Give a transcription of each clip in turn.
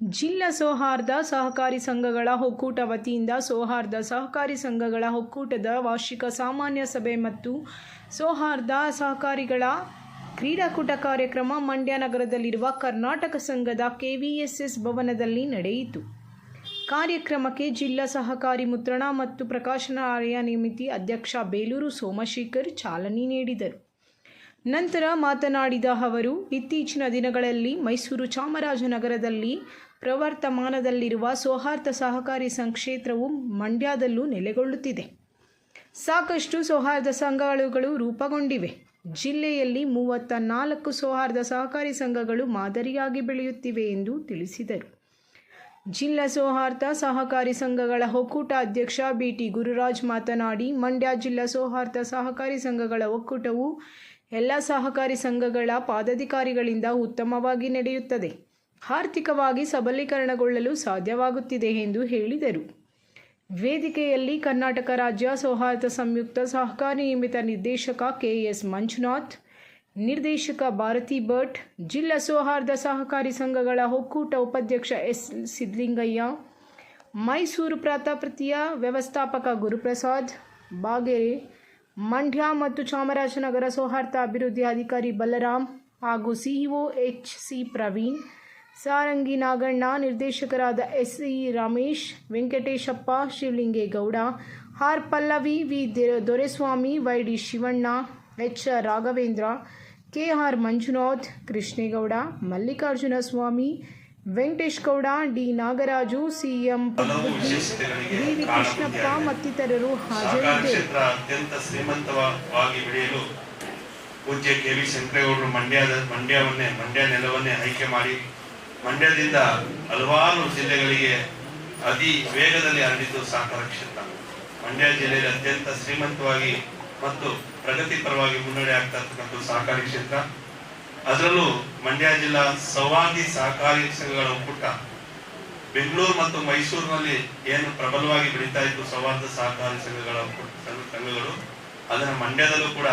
ಜಿಲ್ಲಾ ಸೌಹಾರ್ದ ಸಹಕಾರಿ ಸಂಘಗಳ ಒಕ್ಕೂಟ ವತಿಯಿಂದ ಸೌಹಾರ್ದ ಸಹಕಾರಿ ಸಂಘಗಳ ಒಕ್ಕೂಟದ ವಾರ್ಷಿಕ ಸಾಮಾನ್ಯ ಸಭೆ ಮತ್ತು ಸೌಹಾರ್ದ ಸಹಕಾರಿಗಳ ಕ್ರೀಡಾಕೂಟ ಕಾರ್ಯಕ್ರಮ ಮಂಡ್ಯ ನಗರದಲ್ಲಿರುವ ಕರ್ನಾಟಕ ಸಂಘದ ಕೆವಿಎಸ್ಎಸ್ ಭವನದಲ್ಲಿ ನಡೆಯಿತು. ಕಾರ್ಯಕ್ರಮಕ್ಕೆ ಜಿಲ್ಲಾ ಸಹಕಾರಿ ಮುದ್ರಣ ಮತ್ತು ಪ್ರಕಾಶನಾಲಯ ನಿಮಿತಿ ಅಧ್ಯಕ್ಷ ಬೇಲೂರು ಸೋಮಶೇಖರ್ ಚಾಲನೆ ನೀಡಿದರು. ನಂತರ ಮಾತನಾಡಿದ ಅವರು, ಇತ್ತೀಚಿನ ದಿನಗಳಲ್ಲಿ ಮೈಸೂರು ಚಾಮರಾಜನಗರದಲ್ಲಿ ಪ್ರವರ್ತಮಾನದಲ್ಲಿರುವ ಸೌಹಾರ್ದ ಸಹಕಾರಿ ಸಂಕ್ಷೇತ್ರವು ಮಂಡ್ಯದಲ್ಲೂ ನೆಲೆಗೊಳ್ಳುತ್ತಿದೆ. ಸಾಕಷ್ಟು ಸೌಹಾರ್ದ ಸಂಘಗಳು ರೂಪುಗೊಂಡಿವೆ. ಜಿಲ್ಲೆಯಲ್ಲಿ ಮೂವತ್ತ ನಾಲ್ಕು ಸೌಹಾರ್ದ ಸಹಕಾರಿ ಸಂಘಗಳು ಮಾದರಿಯಾಗಿ ಬೆಳೆಯುತ್ತಿವೆ ಎಂದು ತಿಳಿಸಿದರು. ಜಿಲ್ಲಾ ಸೌಹಾರ್ದ ಸಹಕಾರಿ ಸಂಘಗಳ ಒಕ್ಕೂಟ ಅಧ್ಯಕ್ಷ ಬಿಟಿ ಗುರುರಾಜ್ ಮಾತನಾಡಿ, ಮಂಡ್ಯ ಜಿಲ್ಲಾ ಸೌಹಾರ್ದ ಸಹಕಾರಿ ಸಂಘಗಳ ಒಕ್ಕೂಟವು ಎಲ್ಲ ಸಹಕಾರಿ ಸಂಘಗಳ ಪಾದಾಧಿಕಾರಿಗಳಿಂದ ಉತ್ತಮವಾಗಿ ನಡೆಯುತ್ತದೆ. ಆರ್ಥಿಕವಾಗಿ ಸಬಲೀಕರಣಗೊಳ್ಳಲು ಸಾಧ್ಯವಾಗುತ್ತಿದೆ ಎಂದು ಹೇಳಿದರು. ವೇದಿಕೆಯಲ್ಲಿ ಕರ್ನಾಟಕ ರಾಜ್ಯ ಸೌಹಾರ್ದ ಸಂಯುಕ್ತ ಸಹಕಾರ ನಿಯಮಿತ ನಿರ್ದೇಶಕ ಕೆಎಸ್ ಮಂಜುನಾಥ್, ನಿರ್ದೇಶಕ ಭಾರತಿ ಭಟ್, ಜಿಲ್ಲಾ ಸೌಹಾರ್ದ ಸಹಕಾರಿ ಸಂಘಗಳ ಒಕ್ಕೂಟ ಉಪಾಧ್ಯಕ್ಷ ಎಸ್ ಸಿದ್ಲಿಂಗಯ್ಯ ಮೈಸೂರು ಪ್ರಾತಾಪತಿಯ ವ್ಯವಸ್ಥಾಪಕ ಗುರುಪ್ರಸಾದ್, ಬಾಗೆರೆ, ಮಂಡ್ಯ ಮತ್ತು ಚಾಮರಾಜನಗರ ಸೌಹಾರ್ದ ಅಭಿವೃದ್ಧಿ ಅಧಿಕಾರಿ ಬಲರಾಮ್ ಹಾಗೂ CEO H C Praveen Sarangi Naganna ನಿರ್ದೇಶಕರಾದ S E Ramesh Venkateshappa Shivalingegowda R Pallavi V Doreswamy Y D Shivanna H Raghavendra K R Manjunath Krishnegowda Mallikarjuna Swamy Venkatesh Gowda D Nagaraju CM D V Krishnappa. ಮತ್ತಿತರರು ಹಾಜರಿದ್ದರು ಅತ್ಯಂತ ಶ್ರೀಮಂತವಾಗಿ ಬೆಳೆಯಲು ಪೂಜ್ಯ K V ಶಂಕರೇಗೌಡರು ಮಂಡ್ಯದ ಮಂಡ್ಯವನ್ನೇ ಮಂಡ್ಯ ನೆಲವನ್ನೇ ಆಯ್ಕೆ ಮಾಡಿ ಮಂಡ್ಯದಿಂದ ಹಲವಾರು ಜಿಲ್ಲೆಗಳಿಗೆ ಅತಿ ವೇಗದಲ್ಲಿ ಹರಡಿದ್ದು ಸಹಕಾರ ಕ್ಷೇತ್ರ ಮಂಡ್ಯ ಜಿಲ್ಲೆಯಲ್ಲಿ ಅತ್ಯಂತ ಶ್ರೀಮಂತವಾಗಿ ಮತ್ತು ಪ್ರಗತಿಪರವಾಗಿ ಮುನ್ನಡೆ ಆಗ್ತಾ ಸಹಕಾರಿ ಕ್ಷೇತ್ರ. ಅದರಲ್ಲೂ ಮಂಡ್ಯ ಜಿಲ್ಲಾ ಸವಾದಿ ಸಹಕಾರಿ ಸಂಘಗಳ ಒಕ್ಕೂಟ ಬೆಂಗಳೂರು ಮತ್ತು ಮೈಸೂರಿನಲ್ಲಿ ಏನು ಪ್ರಬಲವಾಗಿ ಬೆಳೀತಾ ಇತ್ತು ಸೌಹಾರ್ದ ಸಹಕಾರಿ ಸಂಘಗಳ ಸಂಘಗಳು, ಅದನ್ನು ಮಂಡ್ಯದಲ್ಲೂ ಕೂಡ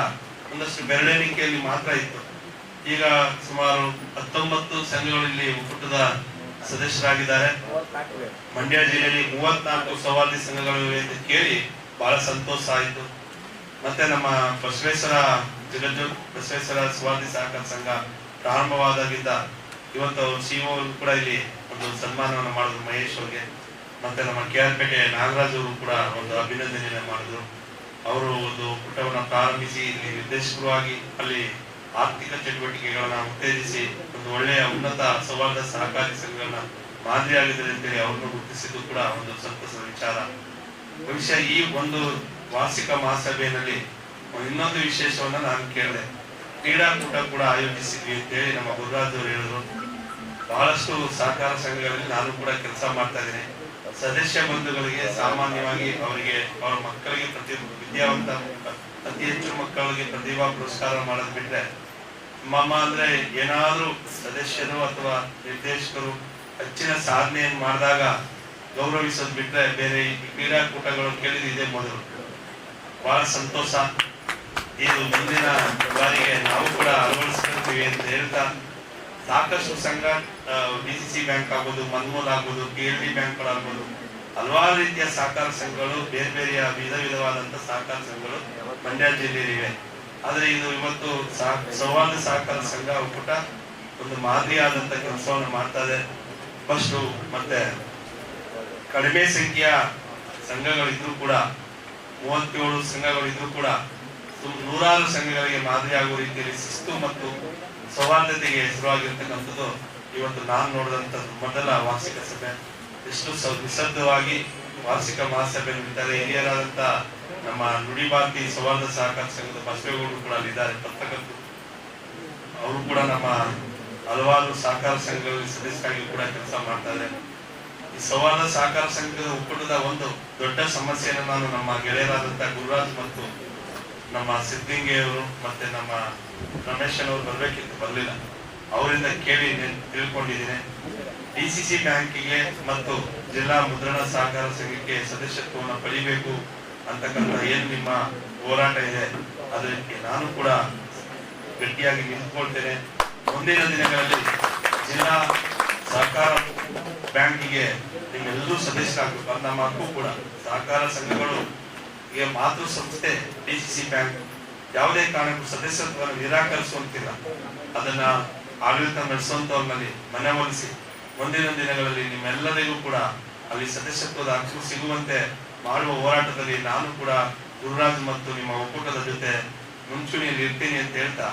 ಒಂದಷ್ಟು ಬೆರಳೆಣಿಕೆಯಲ್ಲಿ ಮಾತ್ರ ಇತ್ತು. ಈಗ ಸುಮಾರು ಹತ್ತೊಂಬತ್ತು ಸಂಘಗಳು ಇಲ್ಲಿ ಒಕ್ಕೂಟದ ಸದಸ್ಯರಾಗಿದ್ದಾರೆ. ಮಂಡ್ಯ ಜಿಲ್ಲೆಯಲ್ಲಿ ಮೂವತ್ನಾಲ್ಕು ಸವಾಲಿ ಸಂಘಗಳು ಇವೆ ಅಂತ ಕೇಳಿ ಬಹಳ ಸಂತೋಷ ಆಯಿತು. ಮತ್ತೆ ನಮ್ಮ ಬಸವೇಶ್ವರ ಜಗಜ್ಜು ಬಸವೇಶ್ವರ ಸ್ವಾತಿ ಸಹಕಾರ ಸಂಘ ಪ್ರಾರಂಭವಾದಾಗಿಂದ ಇವತ್ತು ಅವರು ಸಿಒ ಕೂಡ ಇಲ್ಲಿ ಒಂದು ಸನ್ಮಾನವನ್ನು ಮಾಡಿದ್ರು ಮಹೇಶ್ ಅವ್ರಿಗೆ. ಮತ್ತೆ ನಮ್ಮ ಕೆ ಆರ್ ಪೇಟೆ ನಾಗರಾಜ್ ಅವರು ಕೂಡ ಒಂದು ಅಭಿನಂದನೆಯನ್ನು ಮಾಡಿದ್ರು. ಅವರು ಒಂದು ಪುಟವನ್ನು ಪ್ರಾರಂಭಿಸಿ ಇಲ್ಲಿ ನಿರ್ದೇಶಕರು ಆಗಿ ಅಲ್ಲಿ ಆರ್ಥಿಕ ಚಟುವಟಿಕೆಗಳನ್ನ ಉತ್ತೇಜಿಸಿ ಒಂದು ಒಳ್ಳೆಯ ಉನ್ನತ ಸೌಹಾರ್ದ ಸಹಕಾರಿ ಸಂಘಗಳನ್ನ ಮಾದರಿಯಾಗಿದ್ದಾರೆ ಅಂತೇಳಿ ಅವ್ರನ್ನು ಗುರುತಿಸಿದ್ದು ಕೂಡ ಒಂದು ಸಂತಸದ ವಿಚಾರ. ಬಹುಶಃ ಈ ಒಂದು ವಾರ್ಷಿಕ ಮಹಾಸಭೆಯಲ್ಲಿ ಇನ್ನೊಂದು ವಿಶೇಷವನ್ನ ನಾನು ಕೇಳಿದೆ. ಕ್ರೀಡಾಕೂಟ ಕೂಡ ಆಯೋಜಿಸಿದ್ವಿ ಅಂತೇಳಿ ನಮ್ಮ ಗುರುರಾಜ್ ಅವರು ಹೇಳಿದ್ರು. ಬಹಳಷ್ಟು ಸಹಕಾರ ಸಂಘಗಳಲ್ಲಿ ನಾನು ಕೂಡ ಕೆಲಸ ಮಾಡ್ತಾ ಇದ್ದೀನಿ. ಸದಸ್ಯ ಬಂಧುಗಳಿಗೆ ಸಾಮಾನ್ಯವಾಗಿ ಅವರಿಗೆ ಅವರ ಮಕ್ಕಳಿಗೆ ಪ್ರತಿ ವಿದ್ಯಾವಂತ ಅತಿ ಹೆಚ್ಚು ಮಕ್ಕಳಿಗೆ ಪ್ರತಿಭಾ ಪುರಸ್ಕಾರ ಮಾಡೋದ್ ಬಿಟ್ರೆ ಮಮ್ಮ ಅಂದ್ರೆ ಏನಾದ್ರೂ ಸದಸ್ಯರು ಅಥವಾ ನಿರ್ದೇಶಕರು ಹೆಚ್ಚಿನ ಸಾಧನೆಯನ್ನು ಮಾಡಿದಾಗ ಗೌರವಿಸೋದ್ ಬಿಟ್ರೆ ಬೇರೆ ಕ್ರೀಡಾಕೂಟಗಳು ಕೇಳಿದ ಇದೆ ಮೊದಲು. ಬಹಳ ಸಂತೋಷ. ಇದು ಮುಂದಿನ ಬಾರಿಗೆ ನಾವು ಕೂಡ ಅಳವಡಿಸ್ಕೊಳ್ತೀವಿ ಅಂತ ಹೇಳ್ತಾ ಸಾಕಷ್ಟು ಸಂಘ ಡಿ ಸಿ ಸಿ ಬ್ಯಾಂಕ್ ಆಗ್ಬೋದು ಮನ್ಮೂಲ್ ಆಗ್ಬೋದು ಕೆ ಎಲ್ ಡಿ ಬ್ಯಾಂಕ್ಗಳಾಗ್ಬೋದು ಹಲವಾರು ರೀತಿಯ ಸಹಕಾರ ಸಂಘಗಳು, ಬೇರೆ ಬೇರೆಯ ವಿಧ ವಿಧವಾದಂತ ಸಹಕಾರ ಸಂಘಗಳು ಮಂಡ್ಯ ಜಿಲ್ಲೆಯಲ್ಲಿವೆ. ಆದ್ರೆ ಇದು ಇವತ್ತು ಸಹ- ಸೌಹಾರ್ದ ಸಹಕಾರ ಸಂಘ ಒಕ್ಕೂಟ ಒಂದು ಮಾದರಿಯಾದಂತ ಕೆಲಸವನ್ನು ಮಾಡ್ತಾ ಇದೆ. ಫಸ್ಟು ಮತ್ತೆ ಕಡಿಮೆ ಸಂಖ್ಯೆಯ ಸಂಘಗಳಿದ್ರು ಕೂಡ, ಮೂವತ್ತೇಳು ಸಂಘಗಳಿದ್ರು ಕೂಡ ನೂರಾರು ಸಂಘಗಳಿಗೆ ಮಾದರಿಯಾಗುವ ರೀತಿಯಲ್ಲಿ ಶಿಸ್ತು ಮತ್ತು ಸೌಹಾರ್ದತೆಗೆ ಹೆಸರುವಾಗಿರ್ತಕ್ಕಂಥದ್ದು ಇವತ್ತು ನಾನು ನೋಡಿದಂತ ಮೊದಲ ವಾರ್ಷಿಕ ಸಭೆ. ಎಷ್ಟು ನಿಶ್ಶಬ್ದವಾಗಿ ವಾರ್ಷಿಕ ಮಹಾಸಭೆ ನಿಂತಾರೆ ಹಿರಿಯರಾದಂತ ನಮ್ಮ ನುಡಿಬಾತಿ ಸೌಹಾರ್ದ ಸಹಕಾರ ಸಂಘದ ಬಸವೇಗೌಡರು ಕೂಡ ಅಲ್ಲಿದ್ದಾರೆ. ಪತ್ರಕರ್ತರು ಅವರು ಕೂಡ ನಮ್ಮ ಹಲವಾರು ಸಹಕಾರ ಸಂಘಗಳಲ್ಲಿ ಸದಸ್ಯರಾಗಿ ಕೂಡ ಕೆಲಸ ಮಾಡ್ತಾ ಇದ್ದಾರೆ. ಈ ಸೌಹಾರ್ದ ಸಹಕಾರ ಸಂಘದ ಒಕ್ಕೂಟದ ಒಂದು ದೊಡ್ಡ ಸಮಸ್ಯೆಯನ್ನು ನಾನು ನಮ್ಮ ಗೆಳೆಯರಾದಂತ ಗುರುರಾಜ್ ಮತ್ತು ನಮ್ಮ ಸಿದ್ದಿಂಗೆಯವರು ಮತ್ತೆ ನಮ್ಮ ರಮೇಶ್ ಅವರು ಬರ್ಬೇಕಿತ್ತು, ಬರ್ಲಿಲ್ಲ. ಅವರಿಂದ ಕೇಳಿ ತಿಳ್ಕೊಂಡಿದ್ದೀನಿ. ಡಿಸಿಸಿ ಬ್ಯಾಂಕಿಗೆ ಮತ್ತು ಜಿಲ್ಲಾ ಮುದ್ರಣ ಸಹಕಾರ ಸಂಘಕ್ಕೆ ಸದಸ್ಯತ್ವವನ್ನು ಪಡಿಬೇಕು ಅಂತಕ್ಕಂಥ ಏನು ನಿಮ್ಮ ಹೋರಾಟ ಇದೆ, ಅದಕ್ಕೆ ನಾನು ಕೂಡ ಗಟ್ಟಿಯಾಗಿ ನಿಂತ್ಕೊಳ್ತೇನೆ. ಮುಂದಿನ ದಿನಗಳಲ್ಲಿ ಜಿಲ್ಲಾ ಸಹಕಾರ ಬ್ಯಾಂಕಿಗೆ ನಿಮ್ಮೆಲ್ಲರೂ ಸದಸ್ಯರಾಗಬೇಕು ನಮ್ಮ ಹಕ್ಕು ಕೂಡ ಸಹಕಾರ ಸಂಘಗಳು ಈಗ ಮಾತೃ ಸಂಸ್ಥೆ ಡಿ ಸಿ ಸಿ ಬ್ಯಾಂಕ್ ಯಾವುದೇ ಕಾರಣಕ್ಕೂ ಸದಸ್ಯತ್ವವನ್ನು ನಿರಾಕರಿಸುವಂತಿಲ್ಲ. ಅದನ್ನ ಆಡಳಿತ ನಡೆಸುವಂತವ್ರಲ್ಲಿ ಮನವೊಲಿಸಿ ಮುಂದಿನ ದಿನಗಳಲ್ಲಿ ನಿಮ್ಮೆಲ್ಲರಿಗೂ ಕೂಡ ಅಲ್ಲಿ ಸದಸ್ಯತ್ವದ ಹಕ್ಕು ಸಿಗುವಂತೆ ಮಾಡುವ ಹೋರಾಟದಲ್ಲಿ ನಾನು ಕೂಡ ಗುರುರಾಜ್ ಮತ್ತು ನಿಮ್ಮ ಒಕ್ಕೂಟದ ಜೊತೆ ಮುಂಚೂಣಿಯಲ್ಲಿ ಇರ್ತೀನಿ ಅಂತ ಹೇಳ್ತಾ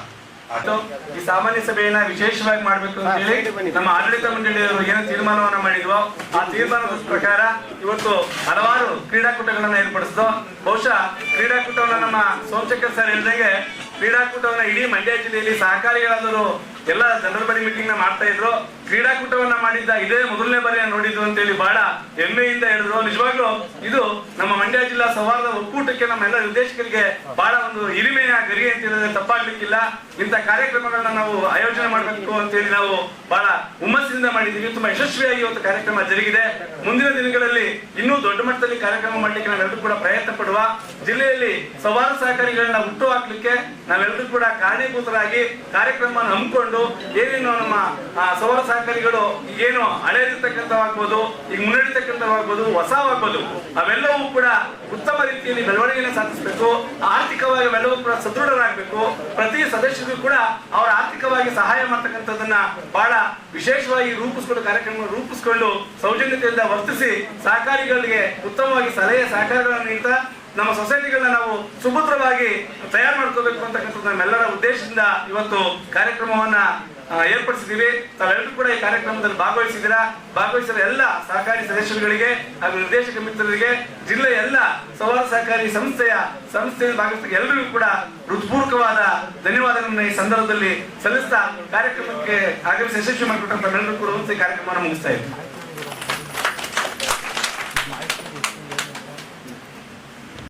ಈ ಸಾಮಾನ್ಯ ಸಭೆಯನ್ನ ವಿಶೇಷವಾಗಿ ಮಾಡಬೇಕು ಅಂತ ಹೇಳಿ ನಮ್ಮ ಆಡಳಿತ ಮಂಡಳಿಯವರು ಏನು ತೀರ್ಮಾನವನ್ನ ಮಾಡಿದ್ವೋ ಆ ತೀರ್ಮಾನದ ಪ್ರಕಾರ ಇವತ್ತು ಹಲವಾರು ಕ್ರೀಡಾಕೂಟಗಳನ್ನ ಏರ್ಪಡಿಸಿದ್ವು. ಬಹುಶಃ ಕ್ರೀಡಾಕೂಟವನ್ನ ನಮ್ಮ ಸೋಮಶೇಖರ್ ಸರ್ ಹೇಳಿದಂಗೆ ಕ್ರೀಡಾಕೂಟವನ್ನ ಇಡೀ ಮಂಡ್ಯ ಜಿಲ್ಲೆಯಲ್ಲಿ ಸಹಕಾರಿಗಳಾದರೂ ಎಲ್ಲ ಜನರಲ್ ಬಾಡಿ ಮೀಟಿಂಗ್ನ ಮಾಡ್ತಾ ಇದ್ರು. ಕ್ರೀಡಾಕೂಟವನ್ನ ಮಾಡಿದ್ದ ಇದೇ ಮೊದಲನೇ ಬಾರಿ ನೋಡಿದ್ದು ಅಂತ ಹೇಳಿ ಬಹಳ ಹೆಮ್ಮೆಯಿಂದ ಹೇಳಿದ್ರು. ನಿಜವಾಗ್ಲೂ ಇದು ನಮ್ಮ ಮಂಡ್ಯ ಜಿಲ್ಲಾ ಸೌಹಾರ್ದ ಒಕ್ಕೂಟಕ್ಕೆ ನಮ್ಮ ಎಲ್ಲ ನಿರ್ದೇಶಕರಿಗೆ ಬಹಳ ಒಂದು ಹಿರಿಮೆಯ ಗರಿ ಅಂತ ಹೇಳಿದ್ರೆ ತಪ್ಪಾಗ್ಲಿಕ್ಕಿಲ್ಲ. ಇಂಥ ಕಾರ್ಯಕ್ರಮಗಳನ್ನ ನಾವು ಆಯೋಜನೆ ಮಾಡಬೇಕು ಅಂತ ಹೇಳಿ ನಾವು ಬಹಳ ಹುಮ್ಮಸ್ಸಿನಿಂದ ಮಾಡಿದ್ದೀವಿ. ತುಂಬಾ ಯಶಸ್ವಿಯಾಗಿ ಇವತ್ತು ಕಾರ್ಯಕ್ರಮ ಜರುಗಿದೆ. ಮುಂದಿನ ದಿನಗಳಲ್ಲಿ ಇನ್ನೂ ದೊಡ್ಡ ಮಟ್ಟದಲ್ಲಿ ಕಾರ್ಯಕ್ರಮ ಮಾಡ್ಲಿಕ್ಕೆ ನಾವೆಲ್ಲರೂ ಕೂಡ ಪ್ರಯತ್ನ ಪಡುವ ಜಿಲ್ಲೆಯಲ್ಲಿ ಸವಾರ ಸಹಕಾರಿಗಳನ್ನ ಹುಟ್ಟು ಹಾಕ್ಲಿಕ್ಕೆ ನಾವೆಲ್ಲರೂ ಕೂಡ ಕಾರಣೀಭೂತರಾಗಿ ಕಾರ್ಯಕ್ರಮವನ್ನು ಹಮ್ಮಿಕೊಂಡು ಏನೇನು ನಮ್ಮ ಆ, ಸಹಕಾರಿಗಳು ಏನು ಹಳೆದಿರ್ತಕ್ಕಂಥವಾಗ್ಬೋದು ಈಗ ಹೊಸ ಹೊಸವಾಗ್ಬೋದು, ಅವೆಲ್ಲವೂ ಕೂಡ ಉತ್ತಮ ರೀತಿಯಲ್ಲಿ ಬೆಳವಣಿಗೆಯನ್ನು ಸಾಧಿಸಬೇಕು, ಆರ್ಥಿಕವಾಗಿ ಅವೆಲ್ಲವೂ ಕೂಡ ಸದೃಢರಾಗಬೇಕು. ಪ್ರತಿ ಸದಸ್ಯರಿಗೂ ಕೂಡ ಅವರ ಆರ್ಥಿಕವಾಗಿ ಸಹಾಯ ಮಾಡ್ತಕ್ಕಂಥದ್ದನ್ನ ಬಹಳ ವಿಶೇಷವಾಗಿ ರೂಪಿಸ್ಕೊಂಡು ಕಾರ್ಯಕ್ರಮ ರೂಪಿಸಿಕೊಂಡು ಸೌಜನ್ಯತೆಯಿಂದ ವರ್ತಿಸಿ, ಸಹಕಾರಿಗಳಿಗೆ ಉತ್ತಮವಾಗಿ ಸಲಹೆ ಸಹಕಾರಗಳನ್ನು ನೀಡ್ತಾ ನಮ್ಮ ಸೊಸೈಟಿಗಳನ್ನ ನಾವು ಸುಭದ್ರವಾಗಿ ತಯಾರು ಮಾಡ್ಕೋಬೇಕು ಅಂತಕ್ಕಂಥದ್ದು ನಮ್ಮೆಲ್ಲರ ಉದ್ದೇಶದಿಂದ ಇವತ್ತು ಕಾರ್ಯಕ್ರಮವನ್ನ ಏರ್ಪಡಿಸಿದ್ದೀವಿ. ತಾವೆಲ್ಲರೂ ಕೂಡ ಈ ಕಾರ್ಯಕ್ರಮದಲ್ಲಿ ಭಾಗವಹಿಸಿದ್ದೀರಾ? ಭಾಗವಹಿಸಿದ ಎಲ್ಲ ಸಹಕಾರಿ ಸದಸ್ಯರುಗಳಿಗೆ ಹಾಗೂ ನಿರ್ದೇಶಕ ಮಿತ್ರರಿಗೆ, ಜಿಲ್ಲೆಯ ಎಲ್ಲ ಸವಾಲ ಸಹಕಾರಿ ಸಂಸ್ಥೆಯ ಸಂಸ್ಥೆಯ ಭಾಗವಹಿಸಿದ ಎಲ್ಲರಿಗೂ ಕೂಡ ಹೃತ್ಪೂರ್ವಕವಾದ ಧನ್ಯವಾದಗಳನ್ನ ಈ ಸಂದರ್ಭದಲ್ಲಿ ಸಲ್ಲಿಸ್ತಾ ಕಾರ್ಯಕ್ರಮಕ್ಕೆ ಆಗಮಿಸಿ ಯಶಸ್ವಿ ಮಾಡಿಕೊಟ್ಟಂತ ಎಲ್ಲರೂ ಕೂಡ ಈ ಕಾರ್ಯಕ್ರಮವನ್ನು ಮುಗಿಸ್ತಾ ಇದ್ದೀನಿ.